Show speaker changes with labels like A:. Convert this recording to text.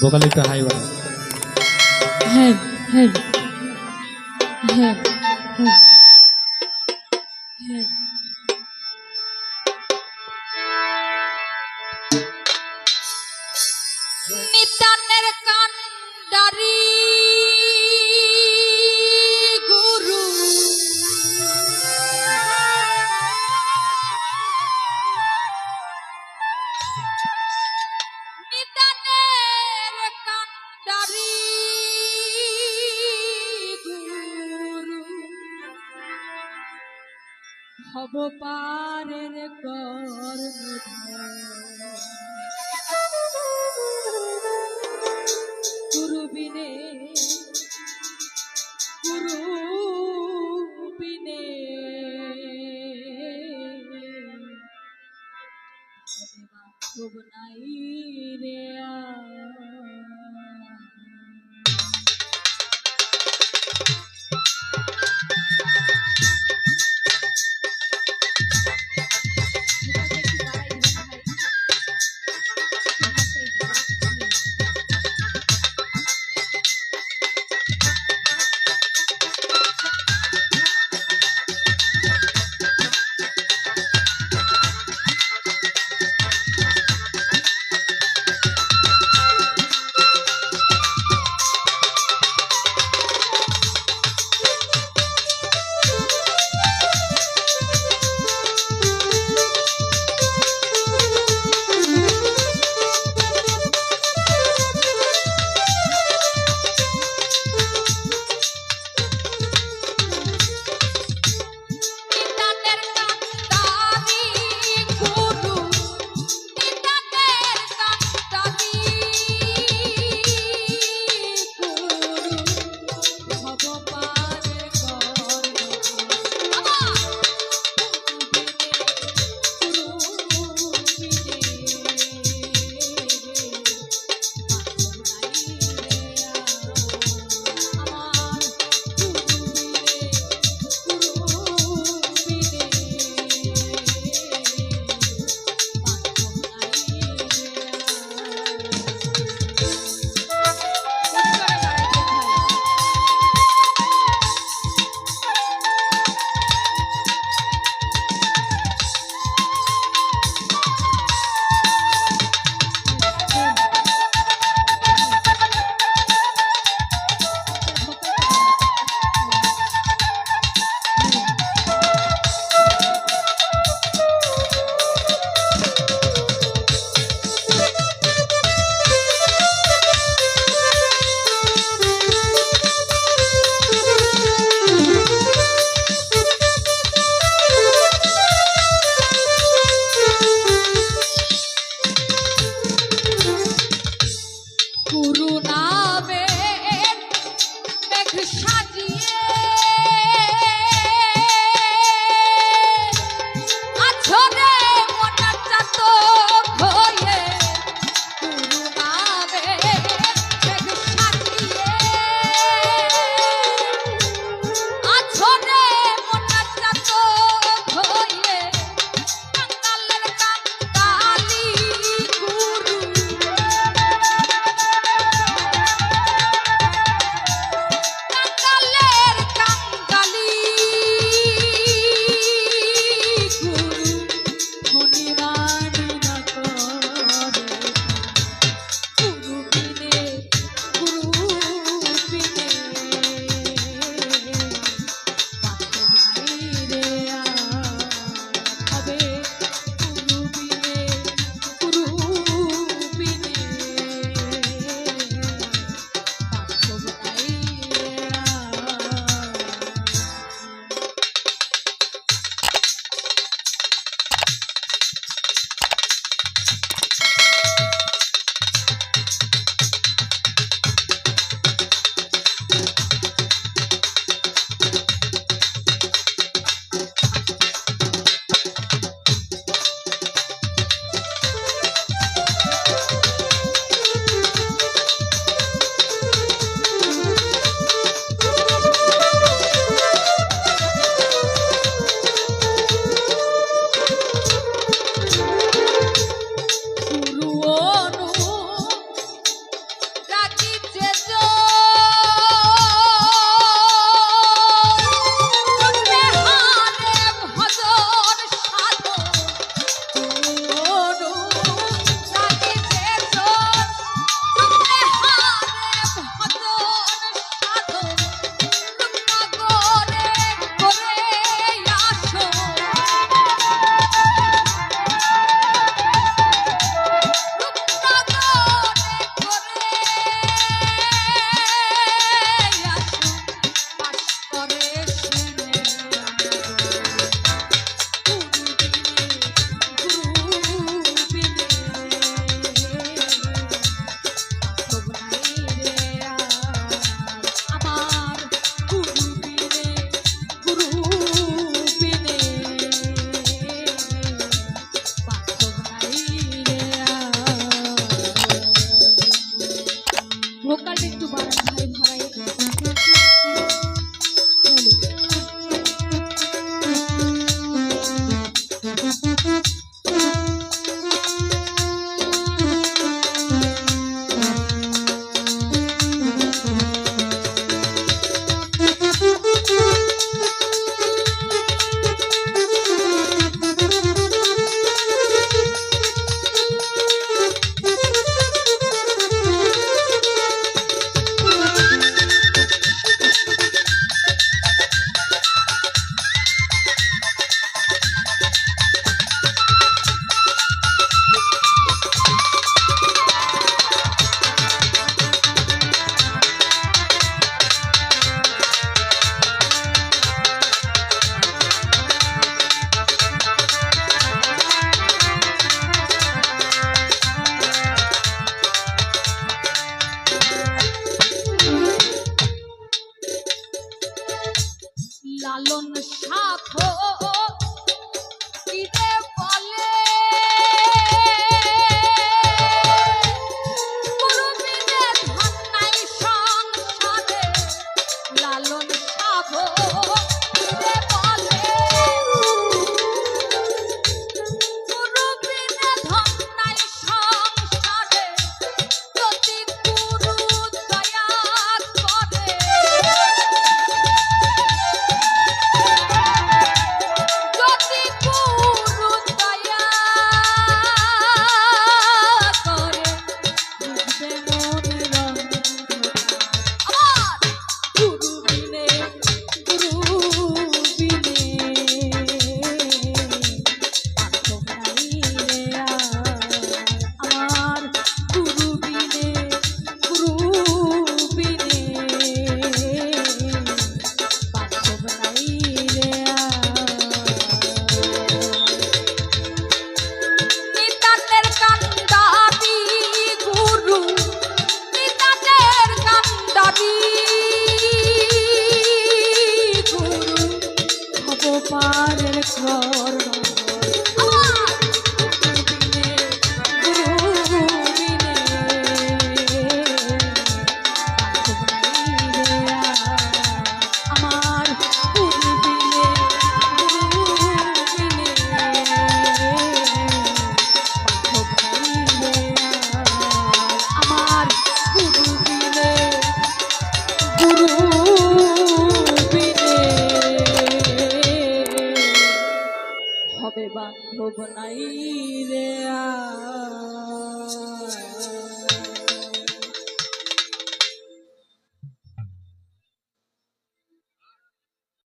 A: Vocal একটু high বাড়া
B: হেন হেন হেন হেন ভব পারের কর্ণধার গুরু হবে নাই। Thank you. লালন সাথ হবে বান্ধব নাই রে আয়